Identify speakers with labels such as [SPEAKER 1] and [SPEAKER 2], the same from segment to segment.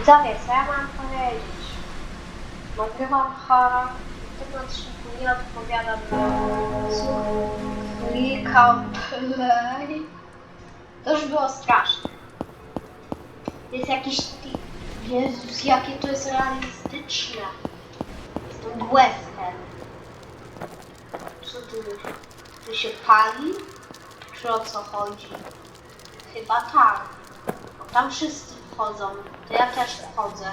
[SPEAKER 1] Widzowie, co ja mam powiedzieć? Nagrywam chora, w tym odcinku nie odpowiadam na słów. Klikam play. To już było straszne. Jest jakiś... Jezus, jakie to jest realistyczne. Tym błeskiem. Co tu jest? Tu się pali? Czy o co chodzi? Chyba tak. Bo tam wszyscy wchodzą. Ja też wchodzę.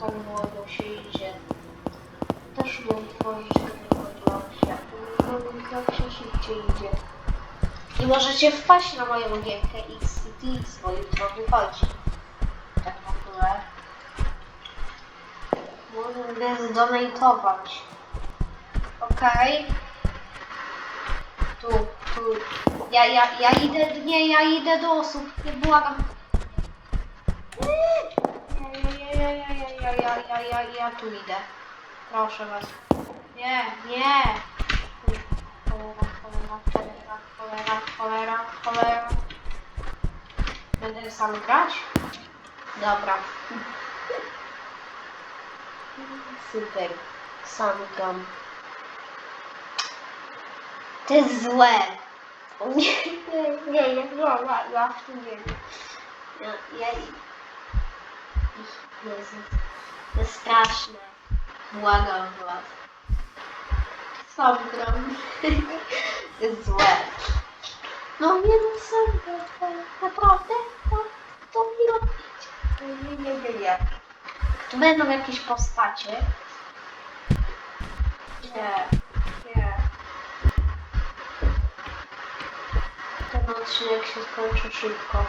[SPEAKER 1] Tam młodo się idzie. Też umiem tworzyć tego światła. Jak się szybciej idzie. I możecie wpaść na moją gierkę XCT, bo jutro wychodzi. Tak w ogóle. Mogę zdonatować. Okej. Tu, tu. Ja, ja, ja idę, nie, ja idę do osób, nie błagam. Nie, ja, ja, ja, ja, ja, ja, ja, ja, ja tu idę. Proszę was. Nie, nie. Cholera, cholera, cholera, cholera, cholera, cholera. Będę sam grać? Dobra. Super. Sam gram. To jest złe. O nie, nie, nie, nie, no, ja, ja w tym nie. Ja, ja... Jezu. To straszne. Błagam was. Sam gram. Jest złe. No nie no gram. Naprawdę? To, to nie robić. Nie, nie, nie, nie. Tu będą jakieś postacie. Nie. Ten odcinek się skończy szybko.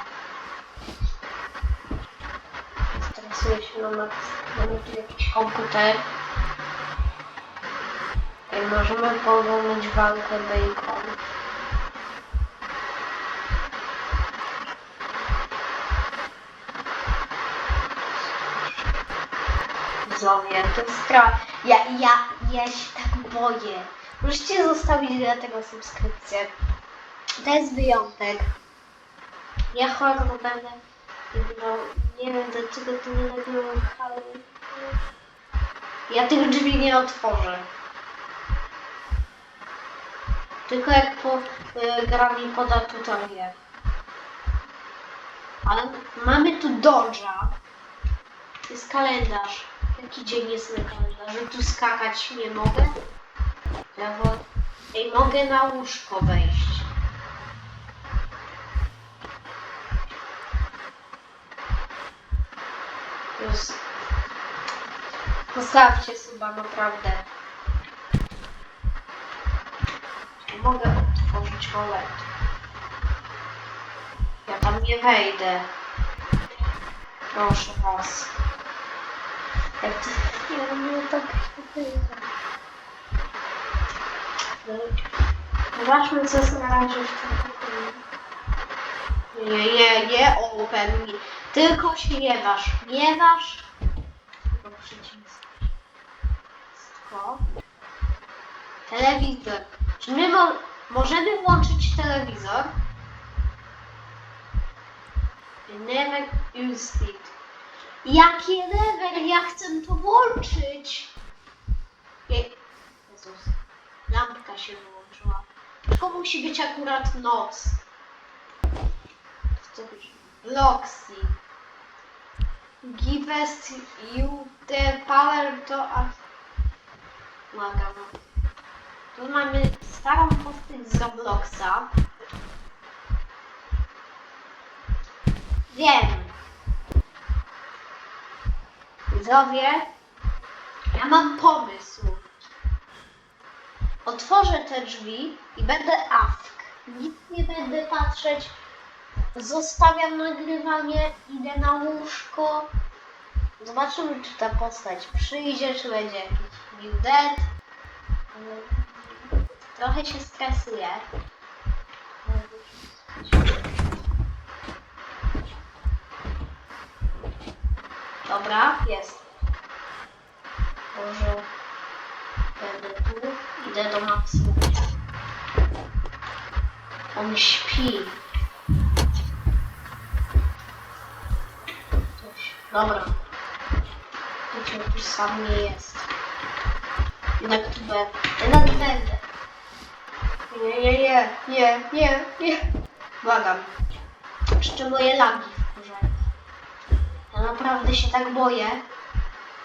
[SPEAKER 1] Stresuję się na maks. Mamy jakiś komputer. Ej, możemy poglądać walkę bacon. Widzowie, to jest strach. Ja, ja, ja się tak boję. Możecie zostawić dla tego subskrypcję. To jest wyjątek. Ja horror będę wybrał. Nie wiem dlaczego to nie nagrywam ale... Ja tych drzwi nie otworzę. Tylko jak po, y, gra mi poda tutorię. Ale mamy tu dodża. Jest kalendarz. Jaki dzień jest na kalendarzu? Tu skakać nie mogę? Lewo. Ej, mogę na łóżko wejść. Plus. Postawcie suba, naprawdę. Mogę otworzyć rolet. Ja tam nie wejdę. Proszę was. Jak to... Ja nie tak nie wejdę. Zobaczmy co jest na razie w tym. Nie, nie, nie open. Tylko. Nie waż. Tylko przycisk. Wszystko. Telewizor. Czy my mo możemy włączyć telewizor? Never used it. Jakie never? Ja chcę to włączyć. Je Jezus. Lampka się wyłączyła. Tylko musi być akurat noc. Loxy. Give us you the power to... Błagam. Tu mamy starą postać z Robloxa. Wiem. Widzowie, ja mam pomysł. Otworzę te drzwi i będę awk. Nic nie będę patrzeć. Zostawiam nagrywanie, idę na łóżko. Zobaczymy, czy ta postać przyjdzie, czy będzie jakiś dead. Trochę się stresuję. Dobra, jest. Może będę tu. Idę do Maksymiliana. On śpi. To śpi. Dobra. Wiecie, jakiś sam nie jest. Jednak tu będę. Jednak będę. Nie, nie, nie, nie, nie, nie. Błagam. Jeszcze moje lagi wkurzają. Ja naprawdę się tak boję.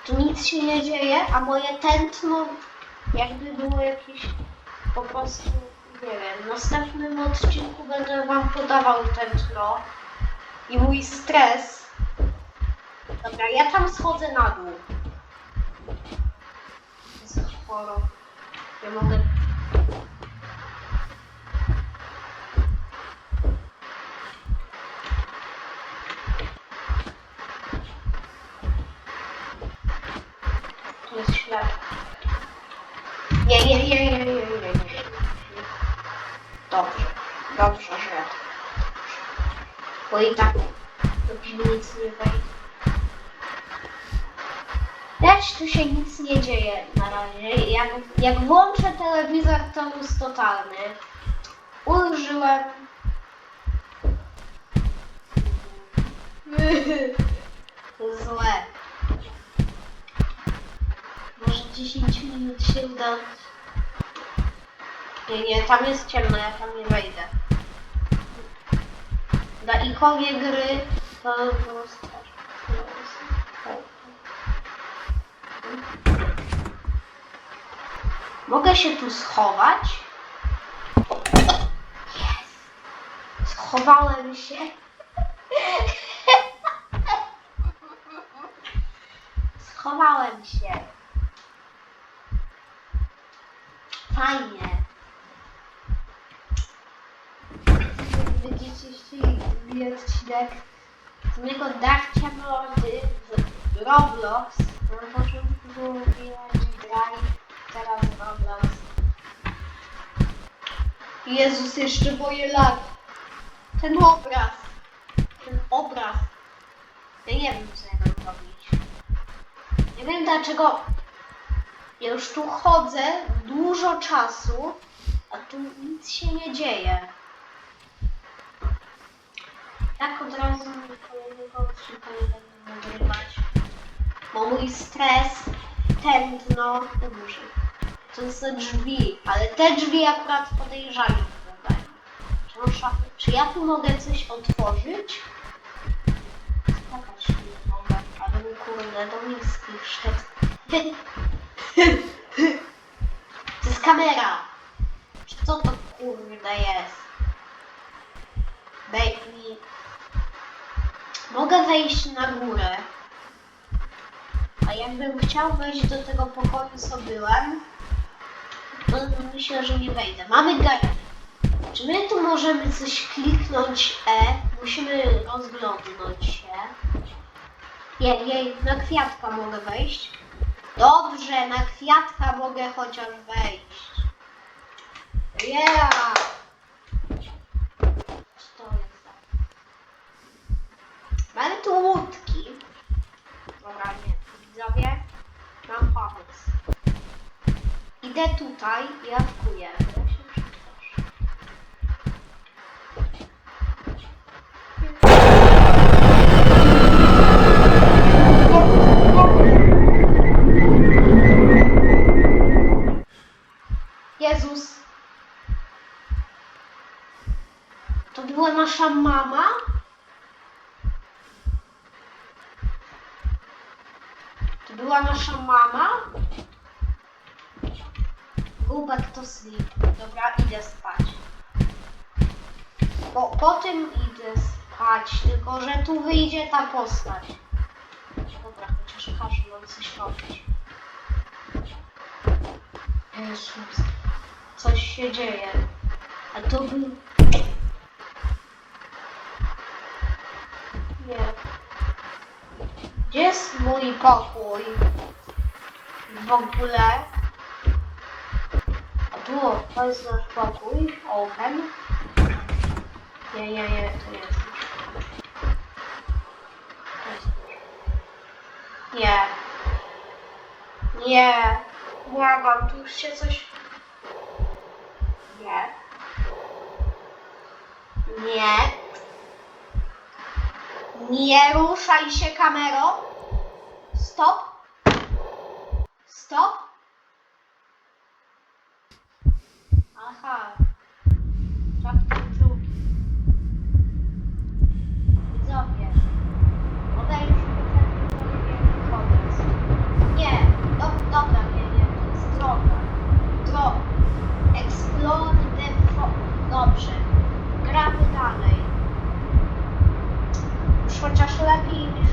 [SPEAKER 1] Tu nic się nie dzieje, a moje tętno jakby było jakieś po prostu, nie wiem, w następnym odcinku będę wam podawał tętno i mój stres. Dobra, ja tam schodzę na dół. Jest choro. Ja mogę... Tu jest ślad. Nie, nie, nie, nie, nie, nie, nie. Dobrze, dobrze, że. Bo i tak do piwnicy nie wejdę. Też tu się nic nie dzieje na razie. Jak, jak włączę telewizor, to jest totalny. Ulżyłem. Złe. Może 10 minut się uda. Nie, nie, tam jest ciemno, ja tam nie wejdę. Na ikonie gry to było straszne. Mogę się tu schować? Jest. Schowałem się. Schowałem się. Fajnie. Chcieli drugi odcinek z mojego dachcia mordy w Roblox. Na początku było widać grali, teraz Roblox. Jezus, jeszcze boję lat. Ten obraz. Ten obraz. Ja nie wiem, co ja mam robić. Nie wiem dlaczego ja już tu chodzę dużo czasu, a tu nic się nie dzieje. Tak od razu kolejnego odcinka nie będę nagrywać. Bo mój stres, tętno, duży. To są drzwi, ale te drzwi akurat podejrzani wyglądają. Czy, ja tu mogę coś otworzyć? Skakać nie mogę, ale mi kurde, do miejskich szedł. To jest kamera! Co to kurde jest? Mi... Mogę wejść na górę. A jakbym chciał wejść do tego pokoju, co byłem, to myślę, że nie wejdę. Mamy garaż. Czy my tu możemy coś kliknąć E? Musimy rozglądnąć się. Jej, jej, na kwiatka mogę wejść. Dobrze, na kwiatka mogę chociaż wejść. Yeah! Co to jest? Mamy tu łódki. Dobra, nie. Widzowie, mam pomysł. Idę tutaj i awkuję. Jezus. To była nasza mama? To była nasza mama? Go back to sleep. Dobra, idę spać. Po, po tym idę spać, tylko że tu wyjdzie ta postać. Dobra, chociaż każdy mam coś robić. Jezus. Coś się dzieje. A to był... Nie. Gdzie jest mój pokój? W ogóle. To jest nasz pokój. Open. Nie jest. Nie. Nie. Tu się coś... Nie. Nie. Nie ruszaj się kamerą. Stop. Stop. Aha. Chapter drugi. Widzowie. Obejrzyjmy ten kolejny kodeks. Nie. Do, dobra, nie, nie. To jest droga. Droga. Explore the fo- Dobrze. Gramy dalej. Już chociaż lepiej niż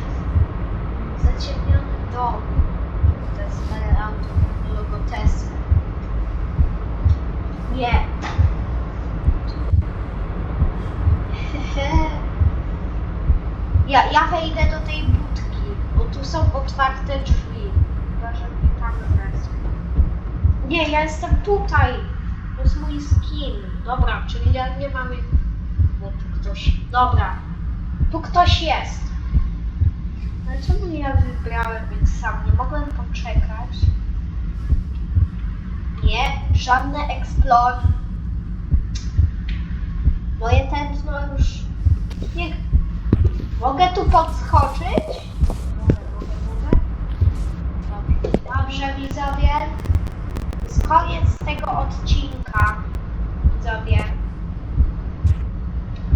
[SPEAKER 1] zaciemniony dom. To jest layout logo Tesla. Nie. Ja, ja wejdę do tej budki, bo tu są otwarte drzwi. Chyba, że mnie tam wezmą. Nie, ja jestem tutaj. To jest mój skin. Dobra, czyli ja nie mam... Bo tu ktoś... Dobra. Tu ktoś jest. Ale czemu ja wybrałem być sam? Nie mogłem poczekać. Nie, żadne explore. Moje tętno już... Nie... Mogę tu podskoczyć? Dobrze, Dobrze widzowie. Jest koniec tego odcinka. Widzowie.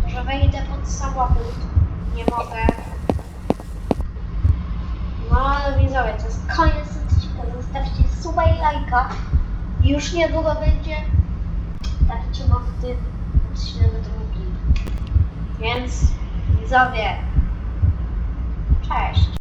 [SPEAKER 1] Może wejdę pod samochód. Nie mogę. No widzowie, to jest koniec odcinka. Zostawcie suba i lajka. Już niedługo będzie taki ciemowty odcinek drugi. Więc widzowie, 快是